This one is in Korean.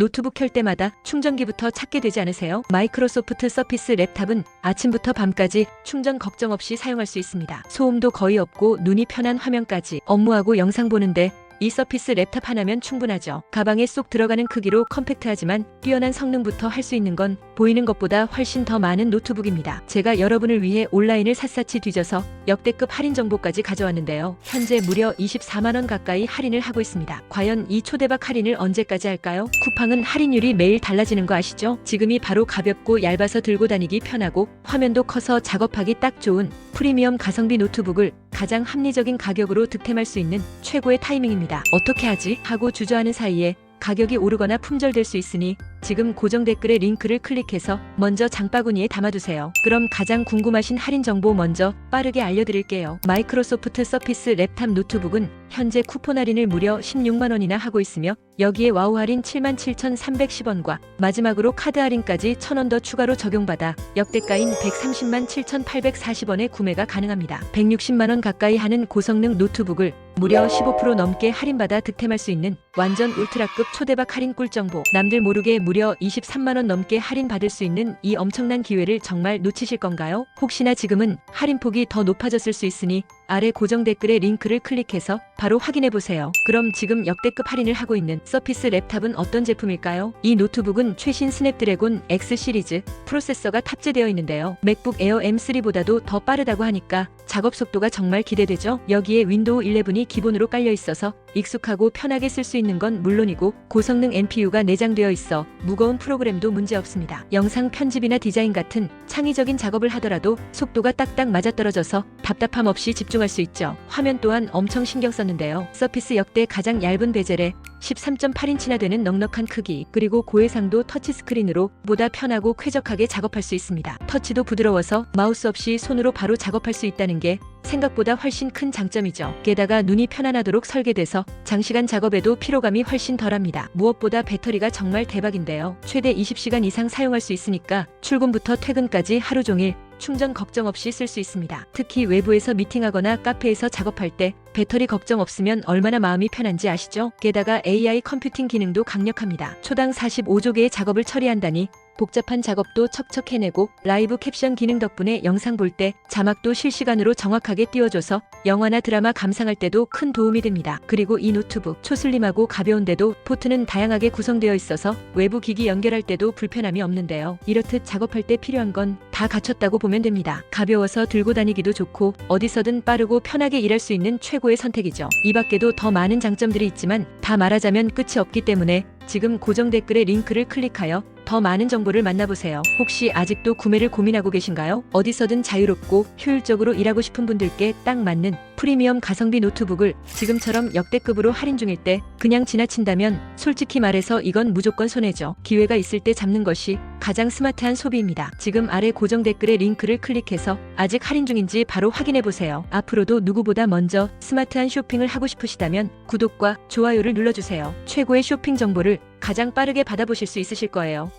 노트북 켤 때마다 충전기부터 찾게 되지 않으세요? 마이크로소프트 서피스 랩탑은 아침부터 밤까지 충전 걱정 없이 사용할 수 있습니다. 소음도 거의 없고 눈이 편한 화면까지 업무하고 영상 보는데 이 서피스 랩탑 하나면 충분하죠. 가방에 쏙 들어가는 크기로 컴팩트하지만 뛰어난 성능부터 할 수 있는 건 보이는 것보다 훨씬 더 많은 노트북입니다. 제가 여러분을 위해 온라인을 샅샅이 뒤져서 역대급 할인 정보까지 가져왔는데요. 현재 무려 24만원 가까이 할인을 하고 있습니다. 과연 이 초대박 할인을 언제까지 할까요? 쿠팡은 할인율이 매일 달라지는 거 아시죠? 지금이 바로 가볍고 얇아서 들고 다니기 편하고 화면도 커서 작업하기 딱 좋은 프리미엄 가성비 노트북을 가장 합리적인 가격으로 득템할 수 있는 최고의 타이밍입니다. 어떻게 하지? 하고 주저하는 사이에 가격이 오르거나 품절될 수 있으니 지금 고정 댓글의 링크를 클릭해서 먼저 장바구니에 담아두세요. 그럼 가장 궁금하신 할인 정보 먼저 빠르게 알려드릴게요. 마이크로소프트 서피스 랩탑 노트북은 현재 쿠폰 할인을 무려 16만 원이나 하고 있으며 여기에 와우 할인 77,310원과 마지막으로 카드 할인까지 1,000원 더 추가로 적용받아 역대가인 130만 7,840원에 구매가 가능합니다. 160만 원 가까이 하는 고성능 노트북을 무려 15% 넘게 할인받아 득템할 수 있는 완전 울트라급 초대박 할인 꿀 정보. 남들 모르게 무려 23만 원 넘게 할인 받을 수 있는 이 엄청난 기회를 정말 놓치실 건가요? 혹시나 지금은 할인폭이 더 높아졌을 수 있으니 아래 고정 댓글의 링크를 클릭해서 바로 확인해 보세요. 그럼 지금 역대급 할인을 하고 있는 서피스 랩탑은 어떤 제품일까요? 이 노트북은 최신 스냅드래곤 X 시리즈 프로세서가 탑재되어 있는데요. 맥북 에어 M3보다도 더 빠르다고 하니까 작업 속도가 정말 기대되죠. 여기에 윈도우 11이 기본으로 깔려 있어서 익숙하고 편하게 쓸 수 있는 건 물론이고 고성능 NPU가 내장되어 있어 무거운 프로그램도 문제 없습니다. 영상 편집이나 디자인 같은 창의적인 작업을 하더라도 속도가 딱딱 맞아떨어져서 답답함 없이 집중할 수 있죠. 화면 또한 엄청 신경 썼 는데요. 서피스 역대 가장 얇은 베젤에 13.8인치나 되는 넉넉한 크기 그리고 고해상도 터치스크린으로 보다 편하고 쾌적하게 작업할 수 있습니다. 터치도 부드러워서 마우스 없이 손으로 바로 작업할 수 있다는 게 생각보다 훨씬 큰 장점이죠. 게다가 눈이 편안하도록 설계돼서 장시간 작업에도 피로감이 훨씬 덜합니다. 무엇보다 배터리가 정말 대박인데요. 최대 20시간 이상 사용할 수 있으니까 출근부터 퇴근까지 하루 종일 충전 걱정 없이 쓸 수 있습니다. 특히 외부에서 미팅하거나 카페에서 작업할 때 배터리 걱정 없으면 얼마나 마음이 편한지 아시죠? 게다가 AI 컴퓨팅 기능도 강력합니다. 초당 45조 개의 작업을 처리한다니 복잡한 작업도 척척 해내고 라이브 캡션 기능 덕분에 영상 볼 때 자막도 실시간으로 정확하게 띄워줘서 영화나 드라마 감상할 때도 큰 도움이 됩니다. 그리고 이 노트북 초슬림하고 가벼운데도 포트는 다양하게 구성되어 있어서 외부 기기 연결할 때도 불편함이 없는데요. 이렇듯 작업할 때 필요한 건 다 갖췄다고 보면 됩니다. 가벼워서 들고 다니기도 좋고 어디서든 빠르고 편하게 일할 수 있는 최고의 선택이죠. 이 밖에도 더 많은 장점들이 있지만 다 말하자면 끝이 없기 때문에 지금 고정 댓글의 링크를 클릭하여 더 많은 정보를 만나보세요. 혹시 아직도 구매를 고민하고 계신가요? 어디서든 자유롭고 효율적으로 일하고 싶은 분들께 딱 맞는 프리미엄 가성비 노트북을 지금처럼 역대급으로 할인 중일 때 그냥 지나친다면 솔직히 말해서 이건 무조건 손해죠. 기회가 있을 때 잡는 것이 가장 스마트한 소비입니다. 지금 아래 고정 댓글의 링크를 클릭해서 아직 할인 중인지 바로 확인해 보세요. 앞으로도 누구보다 먼저 스마트한 쇼핑을 하고 싶으시다면 구독과 좋아요를 눌러주세요. 최고의 쇼핑 정보를 가장 빠르게 받아보실 수 있으실 거예요.